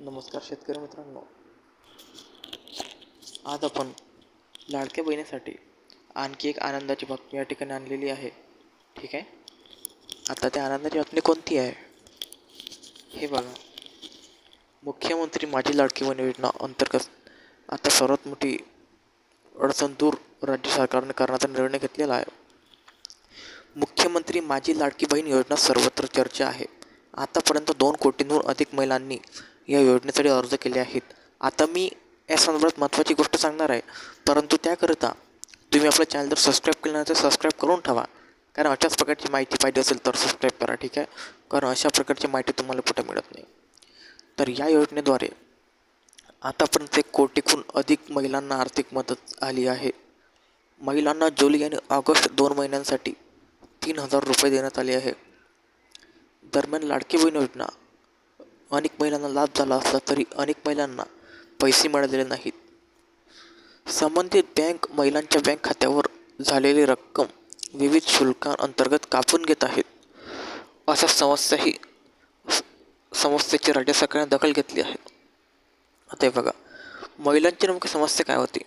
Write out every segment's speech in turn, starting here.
नमस्कार शेतकरी मित्रांनो. आज आपण लाडक्या बहिणीसाठी आणखी एक आनंदाची बातमी या ठिकाणी आणलेली आहे. ठीक आहे? आता त्या आनंदाची बातमी कोणती आहे? हे बघा. मुख्यमंत्री माझी लाडकी बहीण योजना अंतर्गत आता सर्वात मोठी अडचण दूर राज्य सरकारने करण्याचा निर्णय घेतलेला आहे. मुख्यमंत्री माझी लाडकी बहीण योजना सर्वत्र चर्चा आहे. आतापर्यंत दोन कोटींहून अधिक महिलांनी या योजनेसाठी अर्ज केले आहेत. आता मी या संदर्भात महत्त्वाची गोष्ट सांगणार आहे. परंतु त्याकरिता तुम्ही आपलं चॅनल जर सबस्क्राईब केलं नाही तर सबस्क्राईब करून ठेवा. कारण अशाच प्रकारची माहिती पाहिजे असेल तर सबस्क्राईब करा ठीक आहे? कारण अशा प्रकारची माहिती तुम्हाला कुठे मिळत नाही. तर या योजनेद्वारे आतापर्यंत एक कोटीहून अधिक महिलांना आर्थिक मदत आली आहे. महिलांना जुलै आणि ऑगस्ट दोन महिन्यांसाठी तीन हजार रुपये देण्यात आले आहे. दरम्यान लाडकी बहीण योजना. अनेक महिलांना लाभ झाला असला तरी अनेक महिलांना पैसे मिळालेले नाहीत. संबंधित बँक महिलांच्या बँक खात्यावर झालेली रक्कम विविध शुल्कांअंतर्गत कापून घेत आहेत. अशा समस्याही समस्येची राज्य सरकारने दखल घेतली आहे. आता हे बघा महिलांची नेमकी समस्या काय होती?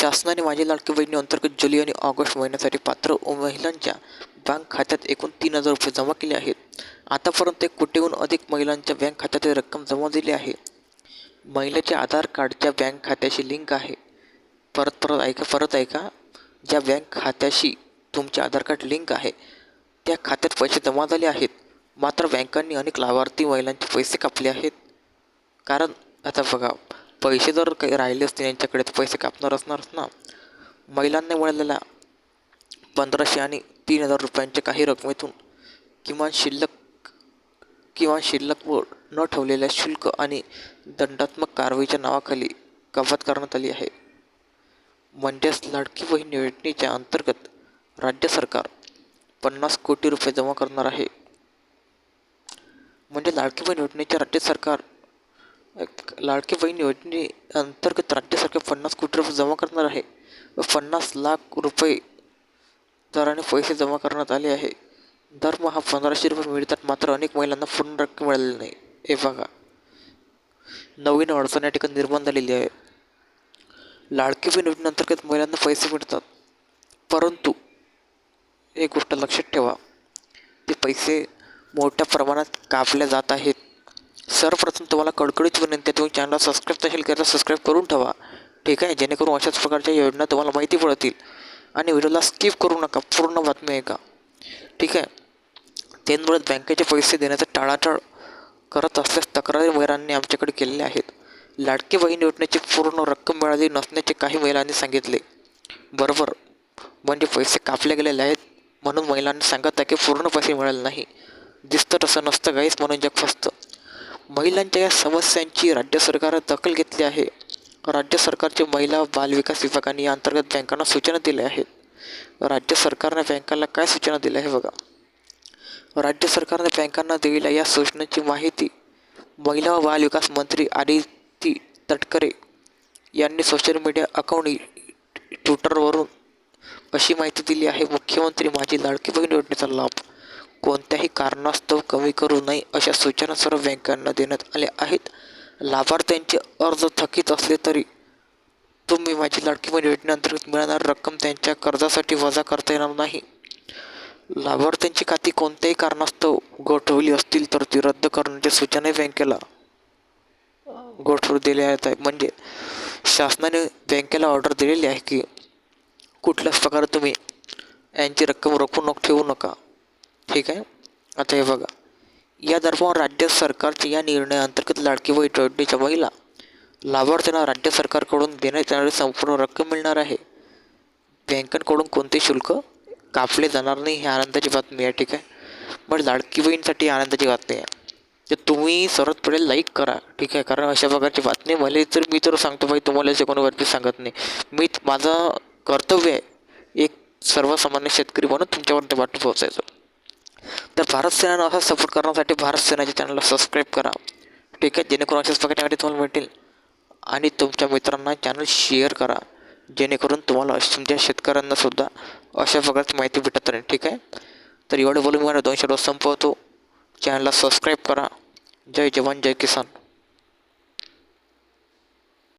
शासनाने माझी लाडकी बहिणी अंतर्गत जुलै आणि ऑगस्ट महिन्यासाठी पात्र महिलांच्या बँक खात्यात एकूण तीन हजार रुपये जमा केले आहेत. आतापर्यंत एक कोटीहून अधिक महिलांच्या बँक खात्यातील रक्कम जमा दिली आहे. महिलेच्या आधार कार्डच्या बँक खात्याशी लिंक आहे. परत परत ऐका परत ऐका. ज्या बँक खात्याशी तुमचे आधार कार्ड लिंक आहे त्या खात्यात पैसे जमा झाले आहेत. मात्र बँकांनी अनेक लाभार्थी महिलांचे पैसे कापले आहेत. कारण आता बघा पैसे जर काही राहिले असते यांच्याकडे तर पैसे कापणार असणारच ना. महिलांना मिळालेल्या पंधराशे आणि तीन हजार रुपयांच्या काही रकमेतून किमान शिल्लक किंवा शिल्लक व न ठेवलेल्या शुल्क आणि दंडात्मक कारवाईच्या नावाखाली कपात करण्यात आली आहे. म्हणजेच लाडकी बहीण योजनेच्या अंतर्गत राज्य सरकार पन्नास कोटी रुपये जमा करणार आहे. म्हणजे लाडकी बहीण योजनेच्या राज्य सरकार लाडकी बहीण योजने अंतर्गत राज्य सरकार पन्नास कोटी रुपये जमा करणार आहे व पन्नास लाख रुपये दराने पैसे जमा करण्यात आले आहे. दरमहा पंधराशे रुपये मिळतात मात्र अनेक महिलांना पूर्ण रक्कम मिळालेली नाही. हे बघा. नवीन अडचण या ठिकाणी निर्माण झालेली आहे. लाडकी बहीण योजनेअंतर्गत महिलांना पैसे मिळतात. परंतु एक गोष्ट लक्षात ठेवा. ते पैसे मोठ्या प्रमाणात कापले जात आहेत. सर्वप्रथम तुम्हाला कडकडीत विनंती आहे तुम्ही चॅनलला सबस्क्राईब नसेल केलं सबस्क्राईब करून ठेवा. ठीक आहे? जेणेकरून अशाच प्रकारच्या योजना तुम्हाला माहिती पडतील. आणि व्हिडिओला स्किप करू नका. पूर्ण बातमी ऐका. ठीक आहे? त्यामुळे बँकेचे पैसे देण्याचा टाळाटाळ करत असल्यास तक्रारी महिलांनी आमच्याकडे केलेल्या आहेत. लाडकी बहीण योजनेची पूर्ण रक्कम मिळाली नसण्याचे काही महिलांनी सांगितले. बरोबर. म्हणजे पैसे कापले गेलेले आहेत म्हणून महिलांनी सांगत आहे की पूर्ण पैसे मिळाले नाही. दिसतं तसं नसतं काहीच म्हणून जग फसतं. महिलांच्या या समस्यांची राज्य सरकारने दखल घेतली आहे. राज्य सरकारचे महिला बालविकास विभागाने या अंतर्गत बँकांना सूचना दिल्या आहेत. राज्य सरकारने बँकांना काय सूचना दिल्या आहे बघा. राज्य सरकारने बँकांना दिलेल्या या सूचनेची माहिती महिला व बालविकास मंत्री आदिती तटकरे यांनी सोशल मीडिया अकाउंट ट्विटरवरून अशी माहिती दिली आहे. मुख्यमंत्री माझी लाडकी बहीण योजनेचा लाभ कोणत्याही कारणास्तव कमी करू नये अशा सूचना सर्व बँकांना देण्यात आल्या आहेत. लाभार्थ्यांचे अर्ज थकीत असले तरी तुम्ही माझी लाडकी बहीण योजनेअंतर्गत मिळणारी रक्कम त्यांच्या कर्जासाठी वजा करता येणार नाही. लाभार्थ्यांची खाती कोणत्याही कारणास्तव गोठवली असतील तर ती रद्द करण्याची सूचनाही बँकेला गोठवून दिल्या आहेत. म्हणजे शासनाने बँकेला ऑर्डर दिलेली आहे की कुठल्याच प्रकारे तुम्ही यांची रक्कम रोखून नको ठेवू नका. ठीक आहे? आता हे बघा. या दरम्यान राज्य सरकारच्या या निर्णयाअंतर्गत लाडकी बहीण योजनेच्या महिला लाभार्थ्यांना राज्य सरकारकडून देण्यात येणारी संपूर्ण रक्कम मिळणार आहे. बँकांकडून कोणते शुल्क कापले जाणार नाही ही आनंदाची बातमी आहे ठीक आहे? बट लाडकी बहीणसाठी आनंदाची बातमी आहे. तर तुम्ही सर्वात पहिले लाईक करा ठीक आहे? कारण अशा प्रकारची बातमी मला तर मी तर सांगतो भाई तुम्हाला असे कोणी सांगत नाही. मी माझं कर्तव्य आहे एक सर्वसामान्य शेतकरी म्हणून तुमच्यावरती बातमी पोहोचायचं. तर भारत सेनानं असा सपोर्ट करण्यासाठी भारत सेनाच्या चॅनलला सबस्क्राईब करा ठीक आहे? जेणेकरून अशाच प्रकारची तुम्हाला भेटेल आणि तुमच्या मित्रांना चॅनल शेअर करा. जेणेकरून तुम्हाला तुमच्या शेतकऱ्यांना सुद्धा अशा प्रकारची माहिती भेटत राहील ठीक आहे? तर एवढं बोलून मी मला दोनशे रोज संपवतो. चॅनलला सबस्क्राईब करा. जय जवान जय किसान.